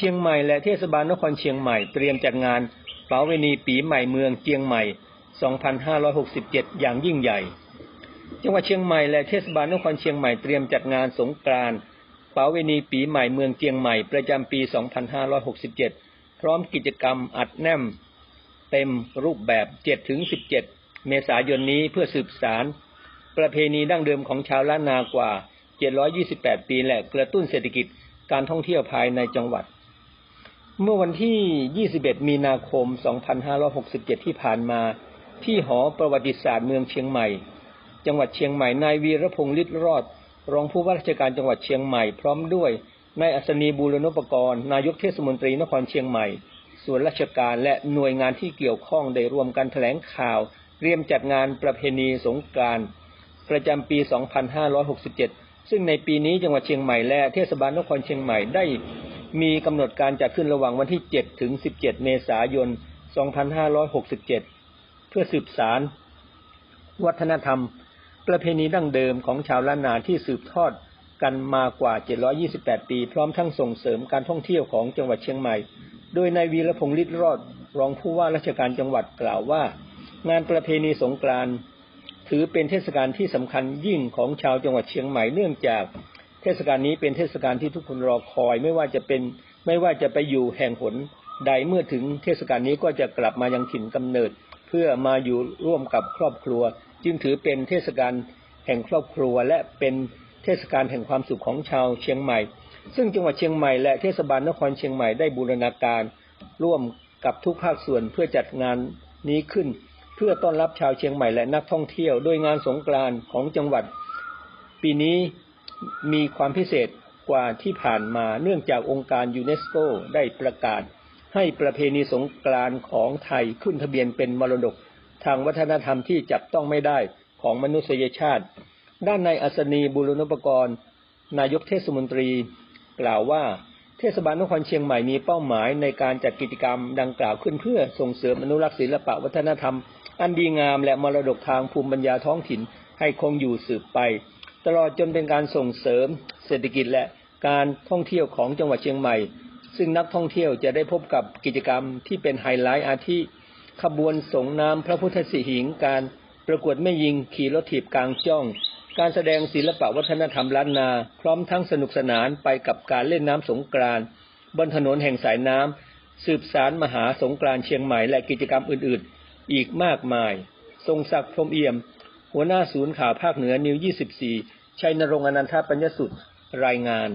ชียงใหม่และเทศบาลนครเชียงใหม่เตรียมจัดงานเป๋าเวณีปีใหม่เมืองเชียงใหม่ 2567 อย่างยิ่งใหญ่ จังหวัดเชียงใหม่และเทศบาลนครเชียงใหม่เตรียมจัดงานสงกรานต์เปาเวณีปีใหม่เมืองเชียงใหม่ประจำปี 2567 พร้อมกิจกรรมอัดแน่มเต็มรูปแบบ 7-17 เมษายนนี้เพื่อสืบสาร ประเพณีดั้งเดิมของชาวล้านนากว่า 728 ปีและกระตุ้นเศรษฐกิจการท่องเที่ยวภายในจังหวัด เมื่อวันที่ 21 มีนาคม 2567 ที่ผ่านมา ที่หอประวัติศาสตร์เมืองเชียงใหม่ จังหวัดเชียงใหม่ นายวีรพงษ์ฤทธิ์รอด รองผู้ว่าราชการจังหวัดเชียงใหม่ พร้อมด้วยนายอัศนีบูรณปกรณ์ นายกเทศมนตรีนครเชียงใหม่ ส่วนราชการและหน่วยงานที่เกี่ยวข้องได้รวมกันแถลงข่าว เตรียมจัดงานประเพณีสงกรานต์ประจำปี 2567 ซึ่งในปีนี้จังหวัดเชียงใหม่และเทศบาลนครเชียงใหม่ได้ มีกำหนดการจัดขึ้นระหว่างวันที่ 7 ถึง 17 เมษายน 2567 เพื่อสืบสาร วัฒนธรรม ประเพณีดั้งเดิมของชาวล้านนาที่สืบทอดกันมากว่า 728 ปี พร้อมทั้งส่งเสริมการท่องเที่ยวของจังหวัดเชียงใหม่ โดยนายวีรพงษ์ฤทธิ์รอด รองผู้ว่าราชการจังหวัดกล่าวว่า งานประเพณีสงกรานต์ถือเป็นเทศกาลที่สำคัญยิ่งของชาวจังหวัดเชียงใหม่เนื่องจาก เทศกาลนี้เป็นเทศกาลที่ทุกคนรอคอย ไม่ว่าจะเป็นไม่ว่าจะไปอยู่แห่งหนใดเมื่อถึงเทศกาลนี้ก็จะกลับมายังถิ่นกำเนิด เพื่อมาอยู่ร่วมกับครอบครัว จึงถือเป็นเทศกาลแห่งครอบครัว และเป็นเทศกาลแห่งความสุขของชาวเชียงใหม่ ซึ่งจังหวัดเชียงใหม่และเทศบาลนครเชียงใหม่ได้บูรณาการ ร่วมกับทุกภาคส่วนเพื่อจัดงานนี้ขึ้น เพื่อต้อนรับชาวเชียงใหม่และนักท่องเที่ยว โดยงานสงกรานต์ของจังหวัด ปีนี้ มีความพิเศษกว่าที่ผ่านมาเนื่องจากองค์การยูเนสโกได้ประกาศ ให้ประเพณีสงกรานต์ของไทยขึ้นทะเบียนเป็นมรดก ทางวัฒนธรรมที่จับต้องไม่ได้ของมนุษยชาติ ด้านในอัศนีบุรณปกรณ์ นายกเทศมนตรี กล่าวว่าเทศบาลนครเชียงใหม่มีเป้าหมายในการจัดกิจกรรมดังกล่าวขึ้นเพื่อส่งเสริมอนุรักษ์ศิลปะวัฒนธรรม อันดีงามและมรดกทางภูมิปัญญาท้องถิ่นให้คงอยู่สืบไป ตลอดจนเป็นการส่งเสริมเศรษฐกิจและการท่องเที่ยวของจังหวัดเชียงใหม่ ซึ่งนักท่องเที่ยวจะได้พบกับกิจกรรมที่เป็นไฮไลท์อาทิขบวนส่งน้ำพระพุทธสิหิง การประกวดแม่ยิงขี่รถถีบกลางจ้อง การแสดงศิลปะวัฒนธรรมล้านนา พร้อมทั้งสนุกสนานไปกับการเล่นน้ำสงกรานต์บนถนนแห่งสายน้ำสืบสารมหาสงกรานต์เชียงใหม่และกิจกรรมอื่น ๆ อีกมากมาย ทรงศักดิ์พรมเอี่ยม หัวหน้าศูนย์ข่าวภาคเหนือนิว 24 ชัยนรงค์อนันทปัญญสุดรายงาน